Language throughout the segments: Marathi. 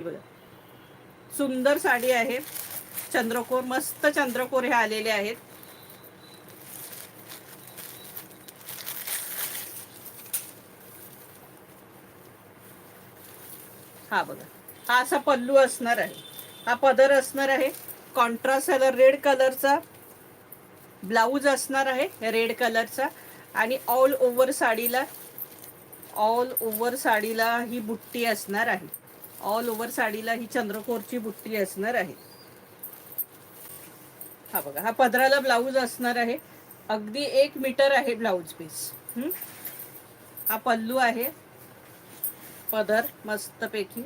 बघा सुंदर साडी आहे. चंद्रकोर मस्त चंद्रकोर हे आलेले आहेत. हा बघा. हा असा पल्लू असणार आहे. हा पदर असणार आहे. कॉन्ट्रास्ट कलर रेड कलरचा ब्लाऊज असणार आहे रेड कलरचा आणि ऑल ओव्हर साडीला ऑल ओव्हर साडीला ही बुट्टी असणार आहे. ऑल ओव्हर साडीला ही चंद्रकोरची बुट्टी असणार आहे. हा बघा हा पदराला ब्लाऊज असणार आहे. अगदी एक मीटर आहे ब्लाऊज पीस. हा पल्लू आहे. पदर मस्तपैकी.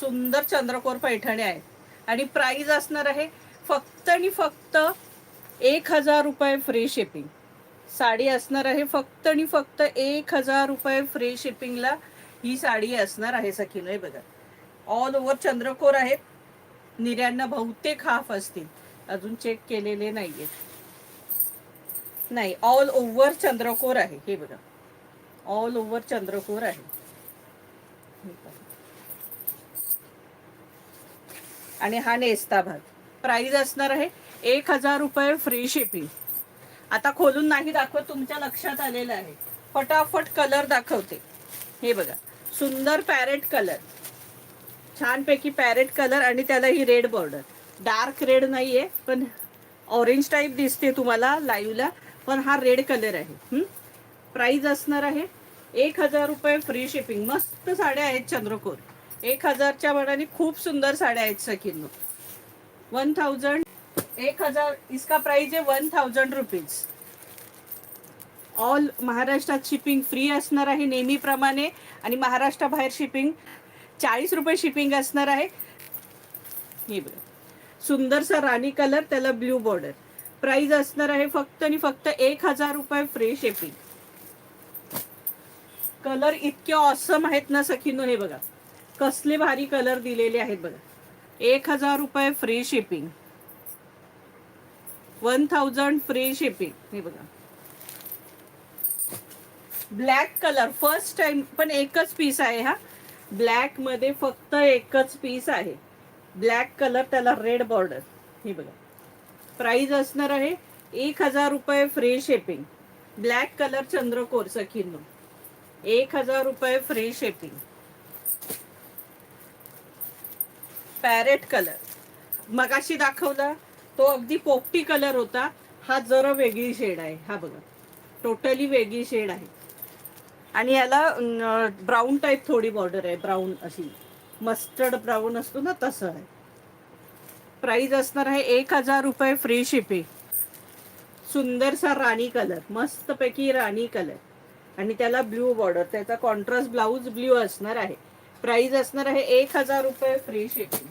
सुंदर चंद्रकोर पैठणी आहे. आणि प्राईज असणार आहे फक्त आणि फक्त एक हजार रुपये फ्री शिपिंग साडी असणार आहे फक्त आणि फक्त एक हजार रुपये फ्री शिपिंगला ही साडी असणार आहे सखीनो हे बघा. ऑल ओव्हर चंद्रकोर आहेत. निर्यांना बहुतेक हाफ असतील. अजून चेक केलेले नाहीये. नाही ऑल ओव्हर चंद्रकोर आहे. हे बघा. ऑल ओव्हर चंद्रकोर आहे. आणि हा नेस्ता भाग. प्राइस असणार आहे एक हजार रुपये फ्री शिपिंग आता खोलून नाही दाखवत तुमच्या लक्षात आलेलं आहे. फटाफट कलर दाखवते. हे बघा. सुंदर पॅरेट कलर छानपैकी पॅरेट कलर आणि त्याला ही रेड बॉर्डर डार्क रेड नाही आहे पण ऑरेंज टाईप दिसते तुम्हाला लाईव्हला पण हा रेड कलर आहे. प्राईज असणार आहे एक हजार रुपये फ्री शिपिंग मस्त साड्या आहेत चंद्रकोर. एक हजारच्या मनाने खूप सुंदर साड्या आहेत सखींनो. वन थाउजंड एक हजार इसका प्राइस आहे वन थाउजंड रुपीज ऑल महाराष्ट्रात शिपिंग फ्री असणार आहे नेहमीप्रमाणे. आणि महाराष्ट्राबाहेर शिपिंग चाळीस रुपये शिपिंग असणार आहे. हे बघा. सुंदरसा राणी कलर त्याला ब्ल्यू बॉर्डर. प्राइस असणार आहे फक्त आणि फक्त एक हजार रुपये फ्री शिपिंग. कलर इतके ऑसम आहेत ना सखीनो हे बघा. कसले भारी कलर दिलेले आहेत बघा. एक हजार रुपये free shipping. One thousand free shipping. हे बघा. Black colour. फर्स्ट टाइम पण एकच पीस आहे हा. ब्लॅकमध्ये फक्त एकच पीस आहे. ब्लॅक कलर त्याला रेड बॉर्डर हे बघा. प्राइस असणार आहे एक हजार रुपये फ्री शिपिंग ब्लॅक कलर चंद्रकोर सखींनो. एक हजार रुपये फ्री शिपिंग पॅरेट कलर मगाशी दाखवला तो अगदी पोपटी कलर होता. हा जरा वेगळी शेड आहे. हा बघा. टोटली वेगळी शेड आहे. आणि याला ब्राऊन टाईप थोडी बॉर्डर आहे ब्राऊन अशी. मस्टर्ड ब्राऊन असतो ना तसं आहे. प्राईज असणार आहे एक हजार रुपये फ्री शिपिंग सुंदरसा राणी कलर मस्तपैकी राणी कलर आणि त्याला ब्ल्यू बॉर्डर त्याचा कॉन्ट्रास्ट ब्लाऊज ब्ल्यू असणार आहे. प्राईज असणार आहे एक हजार रुपये फ्री शिपिंग